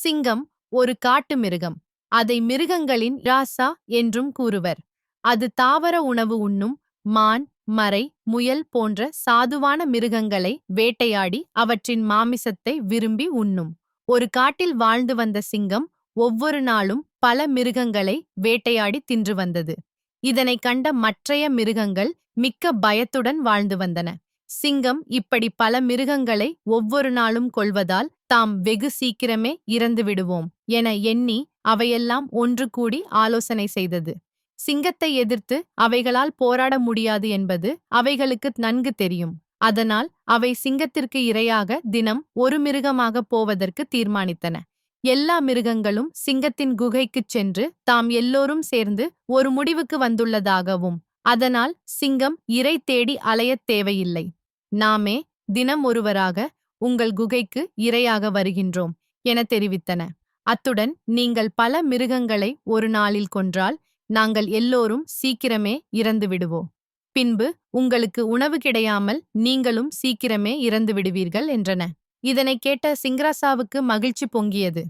சிங்கம் ஒரு காட்டு மிருகம். அதை மிருகங்களின் ராசா என்றும் கூறுவர். அது தாவர உணவு உண்ணும் மான் மறை முயல் போன்ற சாதுவான மிருகங்களை வேட்டையாடி அவற்றின் மாமிசத்தை விரும்பி உண்ணும். ஒரு காட்டில் வாழ்ந்து வந்த சிங்கம் ஒவ்வொரு நாளும் பல மிருகங்களை வேட்டையாடி தின்று வந்தது. இதனை கண்ட மற்றைய மிருகங்கள் மிக்க பயத்துடன் வாழ்ந்து வந்தன. சிங்கம் இப்படி பல மிருகங்களை ஒவ்வொரு நாளும் கொள்வதால் தாம் வெகு சீக்கிரமே இறந்து விடுவோம் என எண்ணி அவையெல்லாம் ஒன்று கூடி ஆலோசனை செய்தது. சிங்கத்தை எதிர்த்து அவைகளால் போராட முடியாது என்பது அவைகளுக்கு நன்கு தெரியும். அதனால் அவை சிங்கத்திற்கு இரையாக தினம் ஒரு மிருகமாக போவதற்கு தீர்மானித்தன. எல்லா மிருகங்களும் சிங்கத்தின் குகைக்குச் சென்று தாம் எல்லோரும் சேர்ந்து ஒரு முடிவுக்கு வந்துள்ளதாகவும் அதனால் சிங்கம் இரை தேடி அலையத் தேவையில்லை. நாமே தினம் ஒருவராக உங்கள் குகைக்கு இரையாக வருகின்றோம் என தெரிவித்தன. அத்துடன் நீங்கள் பல மிருகங்களை ஒரு நாளில் கொன்றால் நாங்கள் எல்லோரும் சீக்கிரமே இறந்து விடுவோம். பின்பு உங்களுக்கு உணவு கிடையாமல் நீங்களும் சீக்கிரமே இறந்து விடுவீர்கள் என்றன. இதனை கேட்ட சிங்கராசாவுக்கு மகிழ்ச்சி பொங்கியது.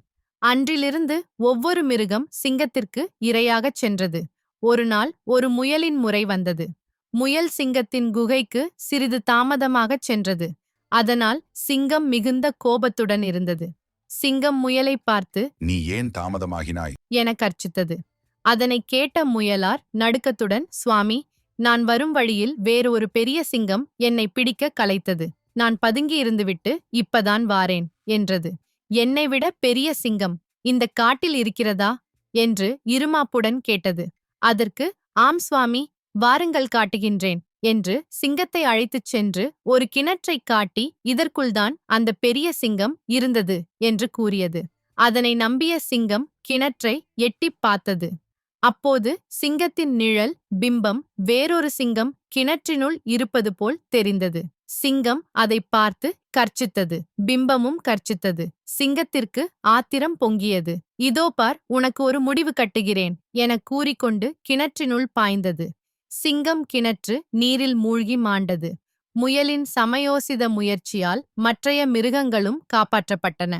அன்றிலிருந்து ஒவ்வொரு மிருகம் சிங்கத்திற்கு இரையாகச் சென்றது. ஒரு நாள் ஒரு முயலின் முறை வந்தது. முயல் சிங்கத்தின் குகைக்கு சிறிது தாமதமாகச் சென்றது. அதனால் சிங்கம் மிகுந்த கோபத்துடன் இருந்தது. சிங்கம் முயலை பார்த்து நீ ஏன் தாமதமாகினாய்? என கர்ச்சித்தது அதனைக் கேட்ட முயலார் நடுக்கத்துடன் சுவாமி நான் வரும் வழியில் வேறு ஒரு பெரிய சிங்கம் என்னை பிடிக்க கலைத்தது. நான் பதுங்கி இருந்துவிட்டு இப்பதான் வாரேன் என்றது. என்னை விட பெரிய சிங்கம் இந்த காட்டில் இருக்கிறதா? என்று இருமாப்புடன் கேட்டது. அதற்கு ஆம் சுவாமி வாருங்கள் காட்டுகின்றேன். என்று சிங்கத்தை அழைத்துச் சென்று ஒரு கிணற்றைக் காட்டி இதற்குள்தான் அந்த பெரிய சிங்கம் இருந்தது என்று கூறியது. அதனை நம்பிய சிங்கம் கிணற்றை எட்டிப் பார்த்தது. அப்போது சிங்கத்தின் நிழல் பிம்பம் வேறொரு சிங்கம் கிணற்றினுள் இருப்பது போல் தெரிந்தது. சிங்கம் அதை பார்த்து கர்ச்சித்தது பிம்பமும் கர்ச்சித்தது. சிங்கத்திற்கு ஆத்திரம் பொங்கியது. இதோ பார் உனக்கு ஒரு முடிவு கட்டுகிறேன் என கூறிக்கொண்டு கிணற்றினுள் பாய்ந்தது. சிங்கம் கிணற்று நீரில் மூழ்கி மாண்டது. முயலின் சமயோசித முயற்சியால் மற்றைய மிருகங்களும் காப்பாற்றப்பட்டன.